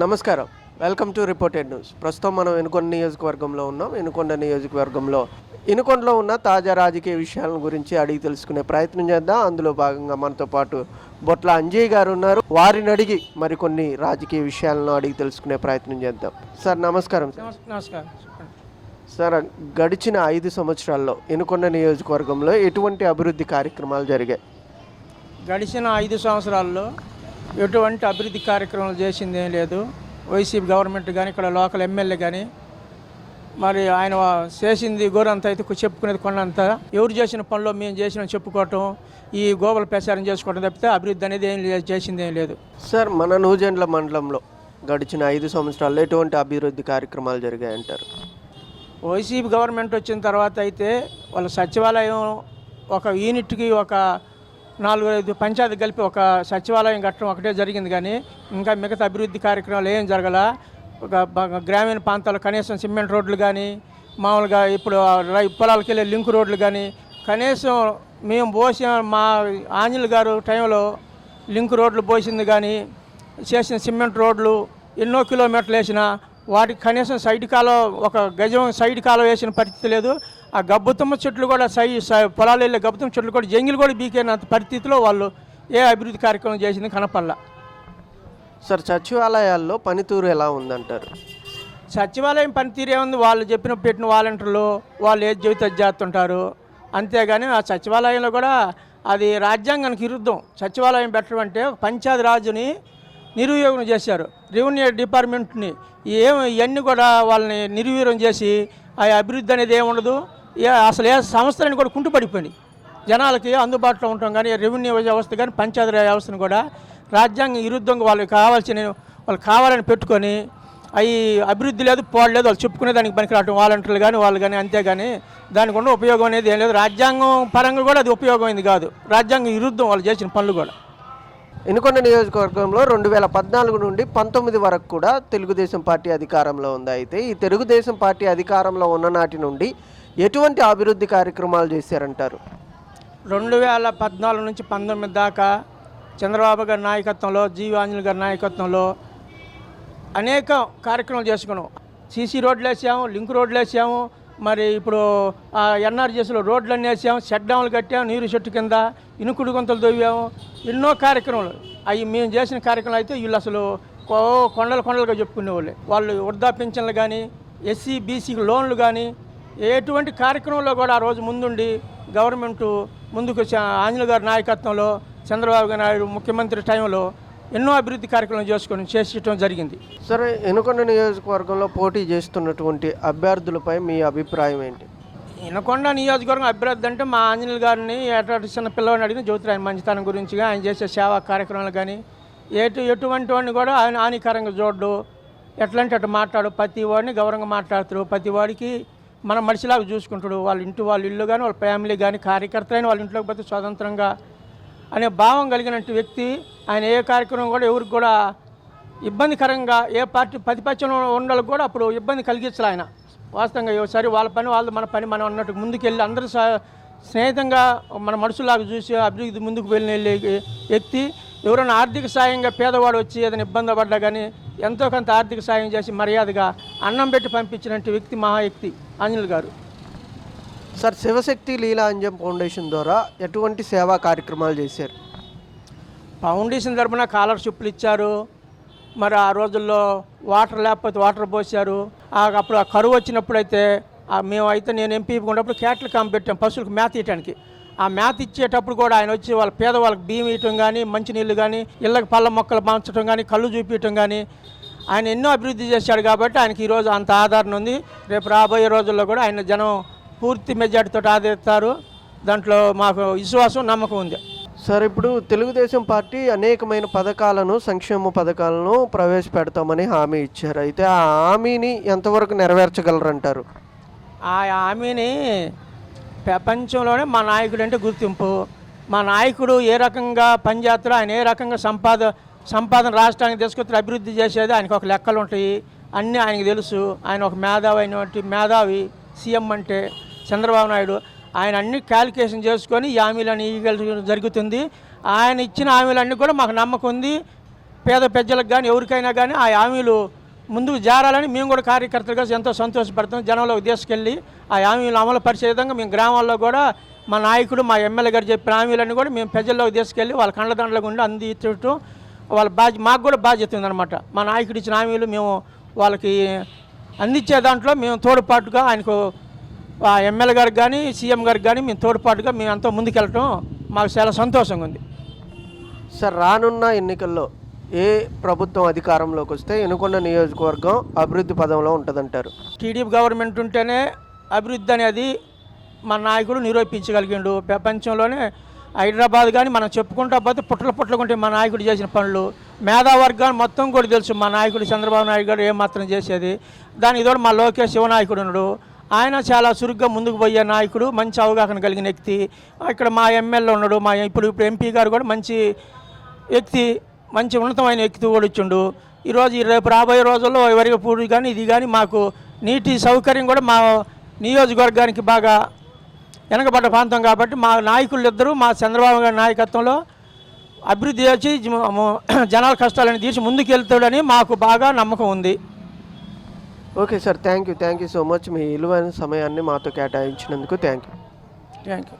నమస్కారం. Welcome to reported news. ప్రస్తుతం మనం ఎనుకొండ నియోజకవర్గంలో ఉన్నాం. ఎనుకొండ నియోజకవర్గంలో ఎనుకొండలో ఉన్న తాజా రాజకీయ విషయాల గురించి అడిగి తెలుసుకునే ప్రయత్నం చేద్దాం. అందులో భాగంగా మనతో పాటు బొట్ల అంజయ్ గారు ఉన్నారు. వారిని అడిగి మరికొన్ని రాజకీయ విషయాలను అడిగి తెలుసుకునే ప్రయత్నం చేద్దాం. సార్ నమస్కారం సార్. నమస్- నమస్కారం. సార్ గడిచిన ఐదు సంవత్సరాల్లో ఎనుకొండ నియోజకవర్గంలో ఎటువంటి అభివృద్ధి కార్యక్రమాలు జరిగాయి? గడిచిన ఐదు సంవత్సరాల్లో ఎటువంటి అభివృద్ధి కార్యక్రమాలు చేసింది ఏం లేదు. వైసీపీ గవర్నమెంట్ కానీ ఇక్కడ లోకల్ ఎమ్మెల్యే కానీ మరి ఆయన చేసింది గోరంత అయితే చెప్పుకునేది కొండంత. ఎవరు చేసిన పనులు మేము చేసిన చెప్పుకోవటం ఈ గోబల ప్రచారం చేసుకోవడం తప్పితే అభివృద్ధి అనేది ఏం లేదు చేసింది ఏం లేదు. సార్ మన నూజెండ్ల మండలంలో గడిచిన ఐదు సంవత్సరాల్లో ఎటువంటి అభివృద్ధి కార్యక్రమాలు జరిగాయంటారు? వైసీపీ గవర్నమెంట్ వచ్చిన తర్వాత అయితే వాళ్ళ సచివాలయం ఒక యూనిట్కి ఒక నాలుగు ఐదు పంచాయతీ కలిపి ఒక సచివాలయం కట్టడం ఒకటే జరిగింది కానీ ఇంకా మిగతా అభివృద్ధి కార్యక్రమాలు ఏం జరగల? ఒక గ్రామీణ ప్రాంతాల్లో కనీసం సిమెంట్ రోడ్లు కానీ మామూలుగా ఇప్పుడు రై- పొలాలకు వెళ్ళే లింక్ రోడ్లు కానీ కనీసం మేము పోసిన మా ఆంజనేయులు గారు టైంలో లింక్ రోడ్లు పోసింది కానీ చేసిన సిమెంట్ రోడ్లు ఎన్నో కిలోమీటర్లు వేసిన వాటికి కనీసం సైడ్ కాలం ఒక గజం సైడ్ కాలం వేసిన పరిస్థితి లేదు. ఆ గబ్బుతమ్మ చెట్లు కూడా సై సై- పొలాలు వెళ్ళే గబ్బుతమ్మ చెట్లు కూడా జంగిల్ కూడా బీకేనంత పరిస్థితిలో వాళ్ళు ఏ అభివృద్ధి కార్యక్రమం చేసింది కనపల్ల సార్ సచివాలయాల్లో పనితీరు ఎలా ఉందంటారు? సచివాలయం పనితీరే ఉంది వాళ్ళు చెప్పిన పెట్టిన వాలంటీర్లు వాళ్ళు ఏది అది చేస్తుంటారు. అంతేగాని ఆ సచివాలయంలో కూడా అది రాజ్యాంగానికి విరుద్ధం. సచివాలయం పెట్టడం అంటే పంచాయతీ రాజుని నిర్వియోగం చేశారు. రెవెన్యూ డిపార్ట్మెంట్ని ఏం ఇవన్నీ కూడా వాళ్ళని నిర్వీర్యం చేసి ఆ అభివృద్ధి అనేది ఏముండదు? అసలు ఏ సంస్థలని కూడా కుంటుపడిపోయినాయి. జనాలకి అందుబాటులో ఉంటాం కానీ రెవెన్యూ వ్యవస్థ కానీ పంచాయతీ వ్యవస్థను కూడా రాజ్యాంగం విరుద్ధంగా వాళ్ళకి కావాల్సిన వాళ్ళు కావాలని పెట్టుకొని అవి అభివృద్ధి లేదు పోవడం లేదు వాళ్ళు చెప్పుకునే దానికి పనికిరావటం. వాలంటీర్లు కానీ వాళ్ళు కానీ అంతేగాని దానికి ఉన్న ఉపయోగం అనేది ఏం లేదు. రాజ్యాంగం పరంగా కూడా అది ఉపయోగమైంది కాదు. రాజ్యాంగం విరుద్ధం వాళ్ళు చేసిన పనులు కూడా. ఎన్నుకొండ నియోజకవర్గంలో రెండు వేల పద్నాలుగు నుండి పంతొమ్మిది వరకు కూడా తెలుగుదేశం పార్టీ అధికారంలో ఉంది. అయితే ఈ తెలుగుదేశం పార్టీ అధికారంలో ఉన్న నాటి నుండి ఎటువంటి అభివృద్ధి కార్యక్రమాలు చేశారంటారు? రెండు వేల పద్నాలుగు నుంచి పంతొమ్మిది దాకా చంద్రబాబు గారి నాయకత్వంలో జీవాంజలి గారి నాయకత్వంలో అనేక కార్యక్రమాలు చేసుకున్నాం. సీసీ రోడ్లు వేసాము లింక్ రోడ్లు వేసాము మరి ఇప్పుడు ఎన్ఆర్జీఎస్లో రోడ్లు అన్నీ వేసాము షెడ్ కట్టాము నీరు చెట్టు కింద ఇనుకుడు గుంతలు తవ్వాము ఎన్నో కార్యక్రమాలు. అవి మేము చేసిన కార్యక్రమాలు అయితే వీళ్ళు అసలు కో- కొండలు కొండలుగా చెప్పుకునేవాళ్ళు. వాళ్ళు వృద్ధా పింఛన్లు కానీ ఎస్సీ బీసీ లోన్లు కానీ ఎటువంటి కార్యక్రమంలో కూడా ఆ రోజు ముందుండి గవర్నమెంట్ ముందుకు ఆంజనేయ గారి నాయకత్వంలో చంద్రబాబు నాయుడు ముఖ్యమంత్రి టైంలో ఎన్నో అభివృద్ధి కార్యక్రమాలు చేసుకొని చేసడం జరిగింది. సరే ఎనుకొండ నియోజకవర్గంలో పోటీ చేస్తున్నటువంటి అభ్యర్థులపై మీ అభిప్రాయం ఏంటి? వినకొండ నియోజకవర్గం అభివృద్ధి అంటే మా ఆంజనేయుల గారిని ఎటువంటి చిన్న పిల్లవాడిని అడిగిన జ్యోతి ఆయన మంచితనం గురించి ఆయన చేసే సేవా కార్యక్రమాలు కానీ ఎటు ఎటువంటి వాడిని కూడా ఆయన హానికరంగా చూడడు. ఎట్లంటే అటు మాట్లాడు ప్రతి వాడిని గౌరవంగా మాట్లాడుతాడు ప్రతి వాడికి మన మనిషిలాగా చూసుకుంటాడు. వాళ్ళ ఇంటి వాళ్ళ ఇల్లు కానీ వాళ్ళ ఫ్యామిలీ కానీ కార్యకర్తలైన వాళ్ళ ఇంట్లోకి పోతే స్వతంత్రంగా అనే భావం కలిగినట్టు వ్యక్తి ఆయన ఏ కార్యక్రమం కూడా ఎవరికి కూడా ఇబ్బందికరంగా ఏ పార్టీ ప్రతిపక్షంలో ఉండాలి కూడా అప్పుడు ఇబ్బంది కలిగించాలి ఆయన. వాస్తవంగా ఒకసారి వాళ్ళ పని వాళ్ళు మన పని మనం అన్నట్టు ముందుకెళ్ళి అందరూ స్నేహితంగా మన మనుషులాగా చూసి అభివృద్ధి ముందుకు వెళ్ళి వెళ్ళే వ్యక్తి ఎవరైనా ఆర్థిక సాయంగా పేదవాడు వచ్చి ఏదైనా ఇబ్బంది పడ్డా కానీ ఎంతో కొంత ఆర్థిక సాయం చేసి మర్యాదగా అన్నం పెట్టి పంపించినట్టు వ్యక్తి మహా వ్యక్తి ఆంజనేయులు గారు. సార్ శివశక్తి లీలాంజం ఫౌండేషన్ ద్వారా ఎటువంటి సేవా కార్యక్రమాలు చేశారు? ఫౌండేషన్ తరపున స్కాలర్షిప్లు ఇచ్చారు. మరి ఆ రోజుల్లో వాటర్ లేకపోతే వాటర్ పోసారు అప్పుడు ఆ కరువు వచ్చినప్పుడైతే ఆ మేమైతే నేను ఎంపీ ఉన్నప్పుడు క్యాట్లు కాంప్ పెట్టాం పశువులకు మేత ఇవ్వడానికి ఆ మేత ఇచ్చేటప్పుడు కూడా ఆయన వచ్చి వాళ్ళ పేదవాళ్ళకి బియ్యం ఇవ్వటం కానీ మంచినీళ్ళు కానీ ఇళ్ళకి పళ్ళ మొక్కలు మార్చడం కానీ కళ్ళు చూపించడం కానీ ఆయన ఎన్నో అభివృద్ధి చేశాడు కాబట్టి ఆయనకి ఈరోజు అంత ఆదరణ ఉంది. రేపు రాబోయే రోజుల్లో కూడా ఆయన జనం పూర్తి మెజార్టీతో ఆదరిస్తారు. దాంట్లో మాకు విశ్వాసం నమ్మకం ఉంది. సార్ ఇప్పుడు తెలుగుదేశం పార్టీ అనేకమైన పథకాలను సంక్షేమ పథకాలను ప్రవేశపెడతామని హామీ ఇచ్చారు. అయితే ఆ హామీని ఎంతవరకు నెరవేర్చగలరంటారు? ఆ హామీని ప్రపంచంలోనే మా నాయకుడు అంటే గుర్తింపు. మా నాయకుడు ఏ రకంగా పనిచేస్తాడో ఆయన ఏ రకంగా సంపాద సంపాదన రాష్ట్రానికి తీసుకొచ్చి అభివృద్ధి చేసేది ఆయనకు ఒక లెక్కలు ఉంటాయి అన్నీ ఆయనకు తెలుసు. ఆయన ఒక మేధావి అయినటువంటి మేధావి సీఎం అంటే చంద్రబాబు నాయుడు. ఆయన అన్ని క్యాలిక్యులేషన్ చేసుకొని ఈ హామీలను ఇవ్వగల జరుగుతుంది. ఆయన ఇచ్చిన హామీలన్నీ కూడా మాకు నమ్మకం ఉంది. పేద పెద్దలకు కానీ ఎవరికైనా కానీ ఆ హామీలు ముందుకు జారాలని మేము కూడా కార్యకర్తలుగా ఎంతో సంతోషపడతాం. జనంలోకి తీసుకెళ్ళి ఆ హామీలు అమలు పరిచే విధంగా మేము గ్రామాల్లో కూడా మా నాయకుడు మా ఎమ్మెల్యే గారు చెప్పిన హామీలన్నీ కూడా మేము ప్రజల్లోకి తీసుకెళ్ళి వాళ్ళ కండ్లదండలకు ఉండి అందించడం వాళ్ళ బాధ్య మాకు కూడా బాధ్యత ఉందన్నమాట. మా నాయకుడు ఇచ్చిన హామీలు మేము వాళ్ళకి అందించే దాంట్లో మేము తోడ్పాటుగా ఆయనకు ఆ ఎమ్మెల్యే గారికి కానీ సీఎం గారికి కానీ మేము తోడ్పాటుగా మేము ఎంతో ముందుకెళ్ళటం మాకు చాలా సంతోషంగా ఉంది. సార్ రానున్న ఎన్నికల్లో ఏ ప్రభుత్వం అధికారంలోకి వస్తే ఎనుకొండ నియోజకవర్గం అభివృద్ధి పదంలో ఉంటుందంటారు. టీడీపీ గవర్నమెంట్ ఉంటేనే అభివృద్ధి అనేది మన నాయకుడు నిరూపించగలిగిండు. ప్రపంచంలోనే హైదరాబాద్ కానీ మనం చెప్పుకుంటా పోతే పుట్టలు పుట్టలుకుంటే మా నాయకుడు చేసిన పనులు. మేధావర్గాన్ని మొత్తం కూడా తెలుసు మా నాయకుడు చంద్రబాబు నాయుడు గారు ఏమాత్రం చేసేది. దానికి ఇదోడు మా లోకేష్ శివనాయకుడు ఉన్నాడు. ఆయన చాలా చురుగ్గా ముందుకు పోయే నాయకుడు మంచి అవగాహన కలిగిన వ్యక్తి. ఇక్కడ మా ఎమ్మెల్యే ఉన్నాడు. మా ఇప్పుడు ఇప్పుడు ఎంపీ గారు కూడా మంచి వ్యక్తి. మంచి ఉన్నతమైన వ్యక్తి కూడా ఇచ్చిండు ఈరోజు ఈ రేపు రాబోయే రోజుల్లో ఎవరికి పూడి కానీ ఇది కానీ మాకు నీటి సౌకర్యం కూడా మా నియోజకవర్గానికి బాగా వెనకబడ్డ ప్రాంతం కాబట్టి మా నాయకులు ఇద్దరు మా చంద్రబాబు గారి నాయకత్వంలో అభివృద్ధి చేసి జనాల కష్టాలను తీసి ముందుకు వెళ్తాడని మాకు బాగా నమ్మకం ఉంది. Okay sir thank you thank you so much. మీ విలువైన సమయాన్ని మాతో కేటాయించినందుకు థ్యాంక్ యూ. Thank you.